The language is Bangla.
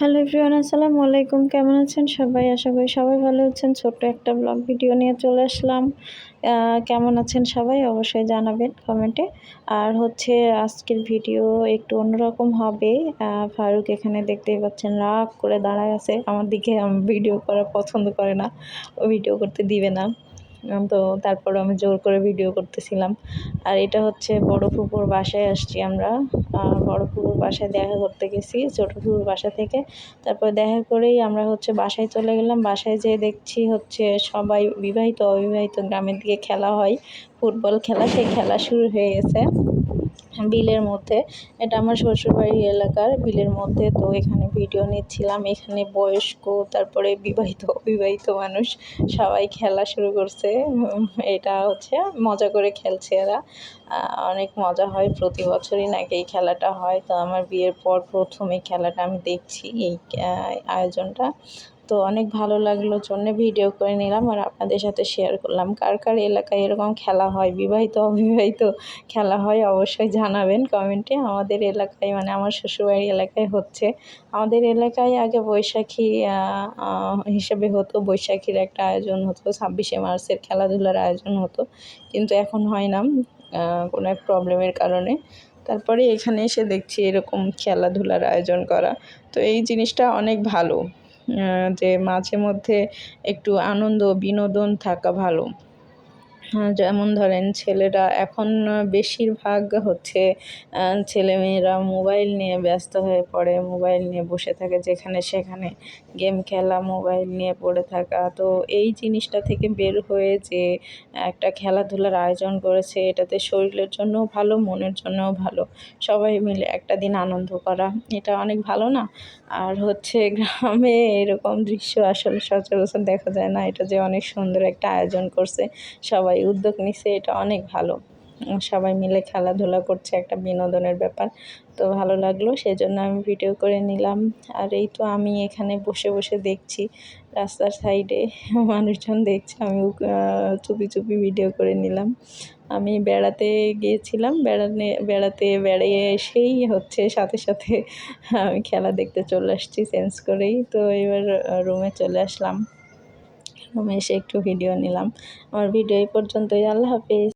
হ্যালো এভরিওয়ান, আসসালামু আলাইকুম। কেমন আছেন সবাই? আশা করি সবাই ভালো আছেন। ছোট্ট একটা ব্লগ ভিডিও নিয়ে চলে আসলাম। কেমন আছেন সবাই অবশ্যই জানাবেন কমেন্টে। আর হচ্ছে আজকের ভিডিও একটু অন্যরকম হবে। ফারুক এখানে দেখতেই পাচ্ছেন রাগ করে দাঁড়ায় আছে। আমার দিকে ভিডিও করা পছন্দ করে না। ও ভিডিও করতে দিবে না। তো তারপর আমি জোর করে ভিডিও করতেছিলাম। আর এটা হচ্ছে বড় ফুপুর বাসায় আসছি আমরা। বড় ফুপুর বাসায় দেখা করতে গেছি, ছোট ফুপুর বাসা থেকে। তারপর দেখা করেই আমরা হচ্ছে বাসায় চলে গেলাম। বাসায় যেয়ে দেখছি হচ্ছে সবাই বিবাহিত, অবিবাহিত গ্রামের দিকে খেলা হয়। ফুটবল খেলা, সেই খেলা শুরু হয়ে গেছে। বিলের মধ্যে। এটা আমার শ্বশুরবাড়ি এলাকার বিলের মধ্যে। তো এখানে ভিডিও নিচ্ছিলাম। এখানে বয়স্ক, তারপরে বিবাহিত, অবিবাহিত মানুষ সবাই খেলা শুরু করছে। এটা হচ্ছে মজা করে খেলছে এরা। অনেক মজা হয়। প্রতি বছরই নাকি এই খেলাটা হয়। তো আমার বিয়ের পর প্রথম এই খেলাটা আমি দেখছি এই আয়োজনটা। তো অনেক ভালো লাগল। জন্য ভিডিও করে নিলাম আর আপনাদের সাথে শেয়ার করলাম। কার কার এলাকায় এরকম খেলা হয়, বিবাহিত, অবিবাহিত খেলা হয় অবশ্যই জানাবেন কমেন্টে আমাদের এলাকায় মানে আমার শ্বশুরবাড়ি এলাকায় হচ্ছে। আমাদের এলাকায় আগে বৈশাখী হিসেবে হতো। বৈশাখীর একটা আয়োজন হতো, ছাব্বিশে মার্চের খেলাধুলার আয়োজন হতো। কিন্তু এখন হয় না কোনো এক প্রবলেমের কারণে। তারপরে এখানে এসে দেখছি এরকম খেলাধুলার আয়োজন করা। তো এই জিনিসটা অনেক ভালো। যে মাঝে মধ্যে একটু আনন্দ বিনোদন থাকা ভালো। যেমন ধরেন ছেলেরা এখন বেশিরভাগ হচ্ছে ছেলেমেয়েরা মোবাইল নিয়ে ব্যস্ত হয়ে পড়ে, মোবাইল নিয়ে বসে থাকে যেখানে সেখানে, গেম খেলা, মোবাইল নিয়ে পড়ে থাকা। তো এই জিনিসটা থেকে বের হয়ে যে একটা খেলাধুলার আয়োজন করেছে, এটাতে শরীরের জন্যও ভালো, মনের জন্যও ভালো। সবাই মিলে একটা দিন আনন্দ করা, এটা অনেক ভালো না? আর হচ্ছে গ্রামে এরকম দৃশ্য আসলে সচরাচর দেখা যায় না, এটা যে অনেক সুন্দর একটা আয়োজন করছে, সবাই উদ্যোগ নিছে, এটা অনেক ভালো। সবাই মিলে খেলাধুলা করছে, একটা বিনোদনের ব্যাপার। তো ভালো লাগল সেই জন্য আমি ভিডিও করে নিলাম। আর এই তো আমি এখানে বসে বসে দেখছি, রাস্তার সাইডে মানুষজন দেখছে, আমি চুপি চুপি ভিডিও করে নিলাম। আমি বেড়াতে গিয়েছিলাম, বেড়ানে, বেড়াতে, বেড়িয়ে এসেই হচ্ছে সাথে সাথে আমি খেলা দেখতে চলে আসছি চেঞ্জ করেই। তো এবার রুমে চলে আসলাম। রুমে এসে একটু ভিডিও নিলাম। আমার ভিডিও এই পর্যন্তই। আল্লাহ হাফিজ।